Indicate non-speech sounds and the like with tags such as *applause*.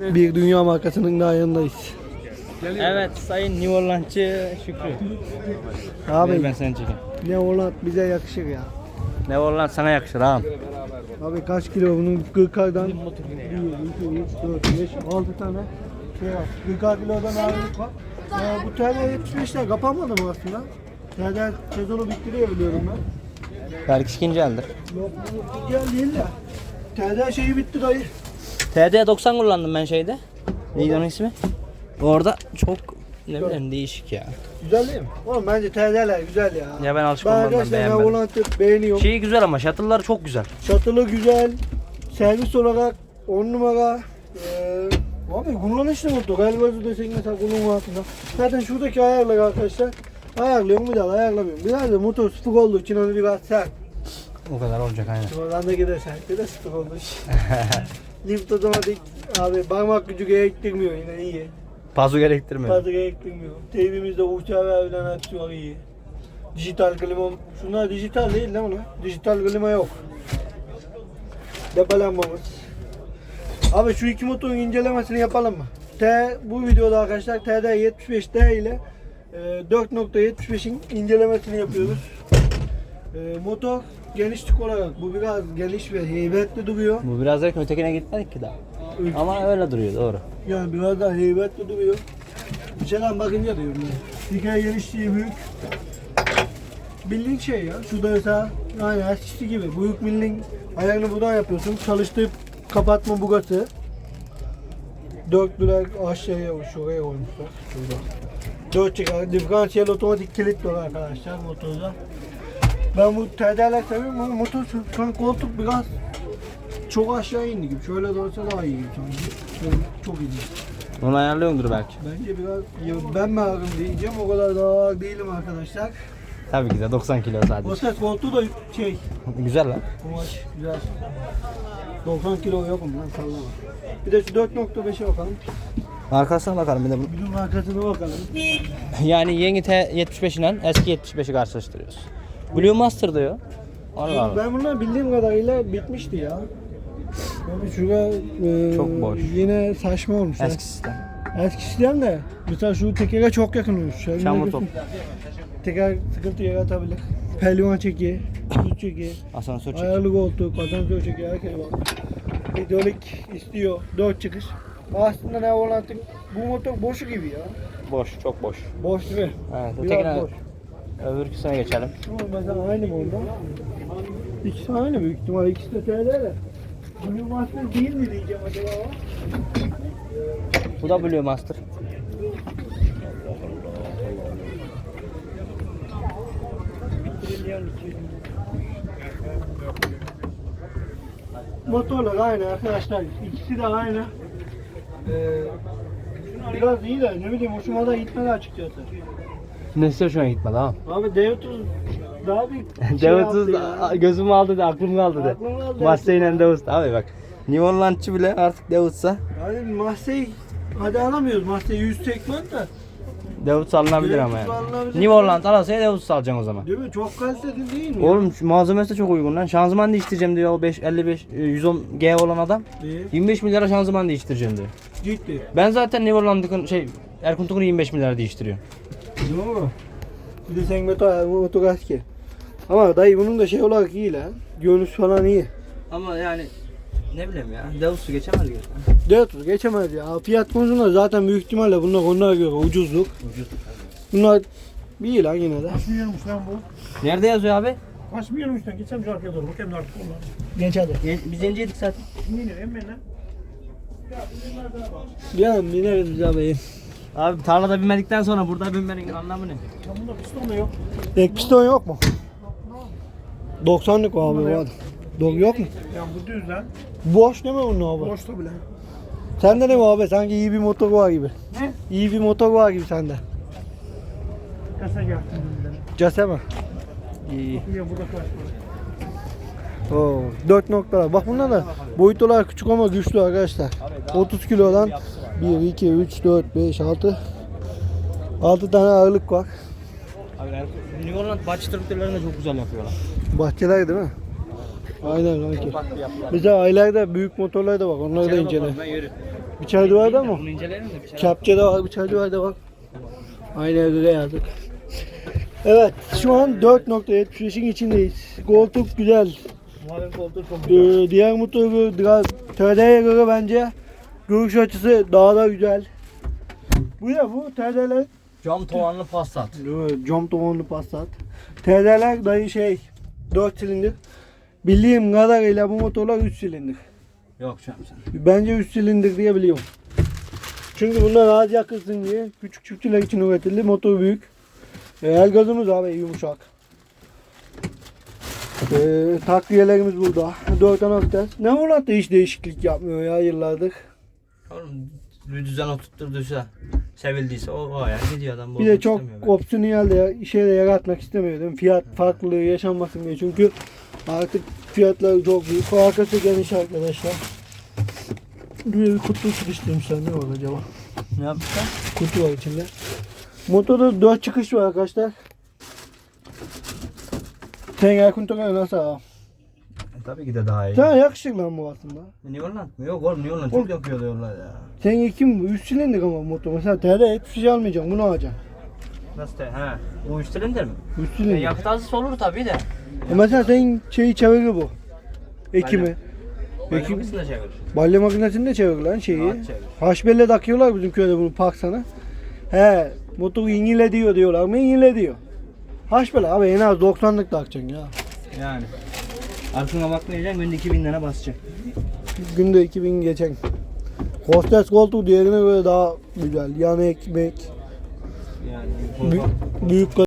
Bir dünya markasının daha yanındayız. Evet sayın New Orleans'çı Şükrü. Abi ben seni çekeyim. ne olan bize yakışır ya. New Orleans sana yakışır ağam. Abi kaç kilo bunun 40'lardan 1, 2, 3, 4, 5, 6 tane şey var. 40 kilodan ağırlık var. Ee, bu TL 75'ler kapanmadı mı aslında? TL sezonu bittiriyor biliyorum ben. Belki ikinci eldir. Yok bu gel değil de. TL şeyi bitti dayı. TD 90 kullandım ben şeyde. Neydi onun ismi? Orada çok ne bileyim değişik ya. Güzel değil mi? Oğlum bence TL'ler güzel ya. Ya ben alışık Ben olmadan arkadaşlar ben beğenmedim. volantı beğeniyorum. Şeyi güzel ama şatılları çok güzel. Şatılı güzel. Servis olarak 10 numara. Ee, abi kullanışlı motor. Galiba desek mesela kullanma altında. Zaten şuradaki ayarlar arkadaşlar. Ayarlıyorum bir daha ayarlamıyorum. Biraz da motor sıfır olduğu için hani biraz sert. O kadar olacak aynen. Sonradan da gider sert. Bir de sıfır olduğu *laughs* için. Lift otomatik abi parmak gücü gerektirmiyor yine iyi. Pazu gerektirmiyor. Fazla gerektirmiyor. TV'mizde uçağı ve evlen hepsi var iyi. Dijital klima, şunlar dijital değil lan bunlar. Dijital klima yok. Depolanmamız. Abi şu iki motorun incelemesini yapalım mı? T bu videoda arkadaşlar TD75D ile e, 4.75'in incelemesini yapıyoruz. E, motor genişlik olarak bu biraz geniş ve heybetli duruyor. Bu biraz erken ötekine gitmedik ki daha. Ama öyle duruyor doğru. Yani biraz daha heybetli duruyor. Dışarıdan bakınca diyorum ben. Hikaye genişliği büyük. Bildiğin şey ya. Şurada mesela aynı eskisi gibi. Büyük milling ayarını buradan yapıyorsun. Çalıştırıp kapatma bugası. Dörtlüler aşağıya şuraya koymuşlar. Şurada. Dört çıkar. Diferansiyel otomatik kilit var arkadaşlar motorda. Ben bu TD'ler seviyorum ama motor şu- an koltuk biraz çok aşağı indi gibi. Şöyle dursa daha iyi gibi sanki. Şöyle çok iyi. Onu ayarlıyordur belki. Bence biraz ya ben mi ağırım diyeceğim o kadar da ağır değilim arkadaşlar. Tabii ki de 90 kilo O sadece. ses koltuğu da şey Güzel lan. kumaş güzel. 90 kilo yok mu lan sallama. Bir de şu 4.5'e bakalım. Arkasına bakalım bir de bunu. Bir de arkasına bakalım. Yani yeni T75 ile eski 75'i karşılaştırıyoruz. Blue Master diyor. Allah Allah. Ben bunlar bildiğim kadarıyla bitmişti ya. Abi şurada e, Çok boş. Yine saçma olmuş. Eski sistem. Eskisinden de mesela şu tekere çok yakın olmuş. Şöyle Çamur top. Teker sıkıntı yaratabilir. Pehlivan çeki, süt çeki, Asansör çekiyor. ayarlı koltuk, asansör çeki, her şey var. Hidrolik istiyor, dört çıkış. Aslında ne volantın bu motor boşu gibi ya. Boş, çok boş. Boş değil mi? Evet, Biraz ötekine, boş. Öbürküsüne geçelim. Mesela aynı mı onda? İkisi aynı büyük ihtimal, ikisi de TL'ler. Blue Master değil mi diyeceğim acaba? Bu da Blue Master. Motorlar aynı arkadaşlar. İkisi de aynı. Ee, biraz iyi de ne bileyim hoşuma da gitmedi açıkçası. Nesi hoşuna gitmedi ha? Abi D30 daha bir *laughs* şey yaptı Davut'uz ya. gözümü aldı da aklım kaldı da. Aklım kaldı. Master'yle Davut. Abi bak. New Orleans'çı bile artık Davut'sa Yani Marseille hadi alamıyoruz. Marseille 100 tekman da. Davut alınabilir ama yani. alınabilir. New Orleans alırsa Davut alacaksın o zaman. Değil mi? Çok kaliteli değil mi? Oğlum şu malzemesi de çok uygun lan. Şanzıman değiştireceğim diyor o 5 55 e, 110 G olan adam. İyi. 25 milyara şanzıman değiştireceğim diyor. Ciddi. Ben zaten New Orleans'ın şey Erkun Tukun 25 milyara değiştiriyor. Değil mi? Bir de sen motor, motor asker. Ama dayı bunun da şey olarak iyi lan. Görünüş falan iyi. Ama yani ne bileyim ya. Davut'u geçemez ki. 400 geçemez ya. Fiyat konusunda zaten büyük ihtimalle bunlar onlara göre ucuzluk. Ucuz. Bunlar iyi lan yine de. Kaç milyonmuş lan bu? Nerede yazıyor abi? Kaç milyonmuş lan? Geçen bir arkaya doğru. Bakayım da artık onlar. Genç hadi. Biz yenceydik zaten. Yine emmen lan. Canım bineriz biz abi. Abi tarlada binmedikten sonra burada binmenin anlamı ne? Bunda piston da yok. Ek piston yok mu? 90'lık abi var. Dok yok mu? Ya bu düz lan. Boş değil mi bunun abi? Boşta bile. Sende ne abi? Sanki iyi bir motor var gibi. Ne? İyi bir motor var gibi sende. Kasa geldi. Case mi? İyi. Ya burada kaç? Oo, 4 noktalar. Bak bunlar da boyut olarak küçük ama güçlü arkadaşlar. 30 kilodan 1, 2, 3, 4, 5, 6 6 tane ağırlık var. Abi New Orleans bahçe traktörlerini de çok güzel yapıyorlar. Bahçeler değil mi? Aynen kanki. Mesela aylarda büyük motorlar da var. Onları da incele. Çay duvarda mı? Kepçe de var, bir çay duvarda var. Aynı evde de yazdık. Evet, şu an 4.75'in içindeyiz. Koltuk güzel. Ee, diğer motoru biraz TD'ye göre bence görüş açısı daha da güzel. Bu ne bu? TD'ler Cam tavanlı Passat. Cam tavanlı Passat. TD'ler dayı şey 4 silindir. Bildiğim kadarıyla bu motorlar 3 silindir. Yok canım sen. Bence 3 silindir diye biliyorum. Çünkü bunlar az yakılsın diye küçük çiftçiler için üretildi. Motor büyük. E, el gazımız abi yumuşak. E, takviyelerimiz burada. 4 tane vites. Ne Murat da hiç değişiklik yapmıyor ya yıllardır. Oğlum bir düzen oturtturduysa, sevildiyse o, o ya. Gidiyor adam. Bir de çok opsiyonel de şey de yaratmak istemiyor değil mi? Fiyat farklılığı yaşanmasın diye. Çünkü artık fiyatlar çok büyük. Arkası geniş arkadaşlar. Bir kutu sıkıştırmışlar. Ne var acaba? Ne yapmışlar? Kutu var içinde. Motorda 4 çıkış var arkadaşlar. Tenger kontrolü nasıl abi? Tabii ki de daha iyi. Sana yakışır lan bu aslında. Niye lan? Yok oğlum niye lan? Oğlum. Çok yakıyor diyorlar ya. Senin kim bu? 3 silindir ama motor. Mesela TR hiçbir şey almayacaksın. Bunu alacaksın. Nasıl te? He. Bu üç silindir mi? 3 E, silindir. yakıt azısı olur tabii de. E mesela senin şeyi çevirir bu. Ekimi. Belki Ekim, ikisini de çevir. balya makinesini de çevir lan şeyi. Rahat çevir. Haşbelle takıyorlar bizim köyde bunu paksana. He, motoru yinile diyor diyorlar mı? Yinile diyor. Haşbelle abi en az 90'lık takacaksın ya. Yani. Arkana bakmayacaksın günde 2000 tane basacaksın. Günde 2000 geçen. Hostes koltuğu diğerine göre daha güzel. Yan ekmek, Yani büyük, büyük